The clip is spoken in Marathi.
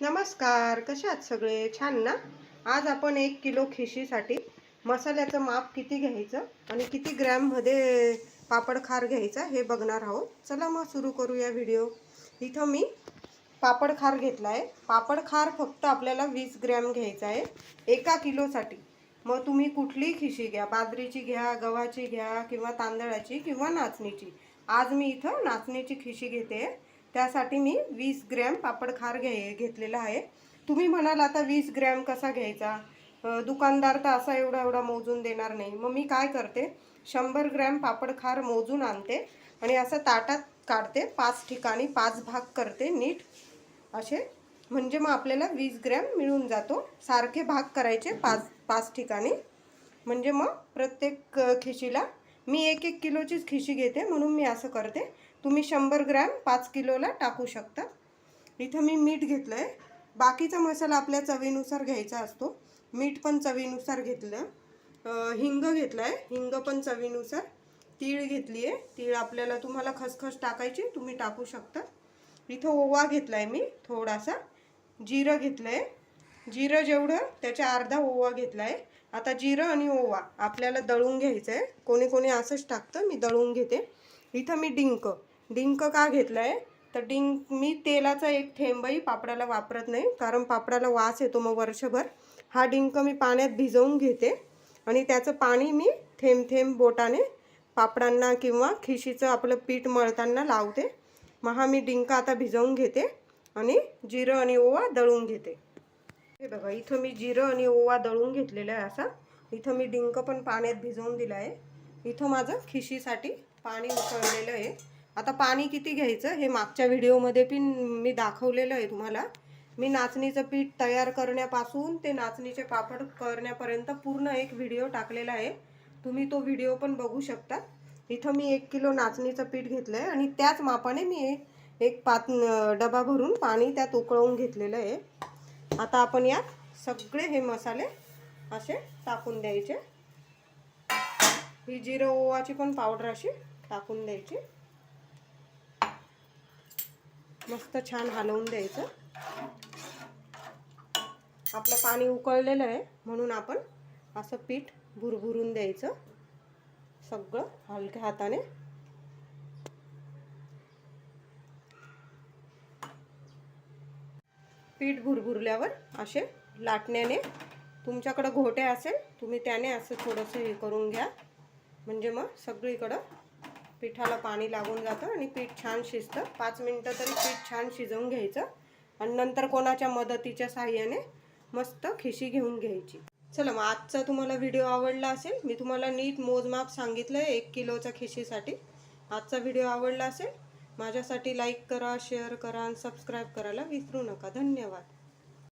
नमस्कार कसे आहात सगळे? छान ना? आज आपण एक किलो खिशीसाठी मसाल्याचं माप किती घ्यायचं आणि किती ग्रॅममध्ये पापड खार घ्यायचा हे बघणार आहोत. चला मग सुरू करूया व्हिडिओ. इथं मी पापड खार घेतला आहे. पापड खार फक्त आपल्याला वीस ग्रॅम घ्यायचा आहे एका किलोसाठी. मग तुम्ही कुठलीही खिशी घ्या? बाजरीची घ्या गव्हाची घ्या किंवा तांदळाची किंवा नाचणीची. आज मी इथं नाचणीची खिशी घेते. त्यासाठी मी वीस ग्रॅम पापड खार घे घेतलेला आहे. तुम्ही म्हणाल आता वीस ग्रॅम कसा घ्यायचा? दुकानदार तर असा एवढा एवढा मोजून देणार नाही. मग मी काय करते? शंभर ग्रॅम पापड खार मोजून आणते आणि असं ताटात काढते. पाच ठिकाणी पाच भाग करते नीट. असे. म्हणजे मग आपल्याला वीस ग्रॅम मिळून जातो. सारखे भाग करायचे पाच पाच ठिकाणी. म्हणजे मग प्रत्येक खिशीला मी एक एक किलोचीच खिशी घेते म्हणून मी असं करते. तुम्ही शंभर ग्रॅम पाच किलोला टाकू शकता. इथं मी मीठ घेतलं आहे बाकीचा मसाला आपल्या चवीनुसार घ्यायचा असतो. मीठ पण चवीनुसार घेतलं. हिंग घेतलं आहे हिंग पण चवीनुसार. तीळ घेतली आहे तीळ आपल्याला तुम्हाला खसखस टाकायची तुम्ही टाकू शकता. इथं ओवा घेतला आहे मी थोडासा. जिरं घेतलं आहे जिरं जेवढं त्याच्या अर्धा ओवा घेतला आहे आता जिरं आणि ओवा आपल्याला दळून घ्यायचं आहे कोणी कोणी असंच टाकतं मी दळून घेते. इथं मी डिंक. डिंक का घेतला आहे तर डिंक मी तेलाचा एक थेंबही पापडाला वापरत नाही कारण पापडाला वास येतो मग वर्षभर. हा डिंक मी पाण्यात भिजवून घेते आणि त्याचं पाणी मी थेंब थेंब बोटाने पापडांना किंवा खिशीचं आपलं पीठ मळताना लावते. मग हा मी डिंक आता भिजवून घेते आणि जिरं आणि ओवा दळून घेते. हे बघा इथं मी जिरं आणि ओवा दळून घेतलेलं आहे असा. इथं मी डिंक पण पाण्यात भिजवून दिलं आहे. इथं माझं खिशीसाठी पाणी उकळलेलं आहे. आता पाणी किती घ्यायचं हे मागच्या व्हिडिओमध्ये पण मी दाखवलेलं आहे तुम्हाला. मी नाचणीचं पीठ तयार करण्यापासून ते नाचणीचे पापड करण्यापर्यंत पूर्ण एक व्हिडिओ टाकलेला आहे. तुम्ही तो व्हिडिओ पण बघू शकता. इथं मी एक किलो नाचणीचं पीठ घेतलं आहे आणि त्याच मापाने मी एक पात डबा भरून पाणी त्यात उकळवून घेतलेलं आहे. आता आपण यात सगळे हे मसाले असे टाकून द्यायचे. ही जिरं ओवाची पण पावडर अशी टाकून द्यायची. मस्त छान हलवून द्यायचं. आपलं पाणी उकळलेलं आहे म्हणून आपण असं पीठ भुरभुरून द्यायचं. सगळं हलक्या हाताने. पीठ भुरभुरल्यावर असे लाटण्याने तुमच्याकडं घोटे असेल तुम्ही त्याने असं थोडंसं हे करून घ्या. म्हणजे मग सगळीकडं पिठाला पाणी लागून जातं आणि पीठ छान शिजतं. पाच मिनटं तरी पीठ छान शिजवून घ्यायचं आणि नंतर कोणाच्या मदतीच्या साह्याने मस्त खिशी घेऊन घ्यायची. चला मग आजचा तुम्हाला व्हिडिओ आवडला असेल मी तुम्हाला नीट मोजमाप सांगितलं आहे एक किलोच्या खिशीसाठी. आजचा व्हिडिओ आवडला असेल माझ्यासाठी लाईक करा शेअर करा आणि सबस्क्राईब करायला विसरू नका. धन्यवाद.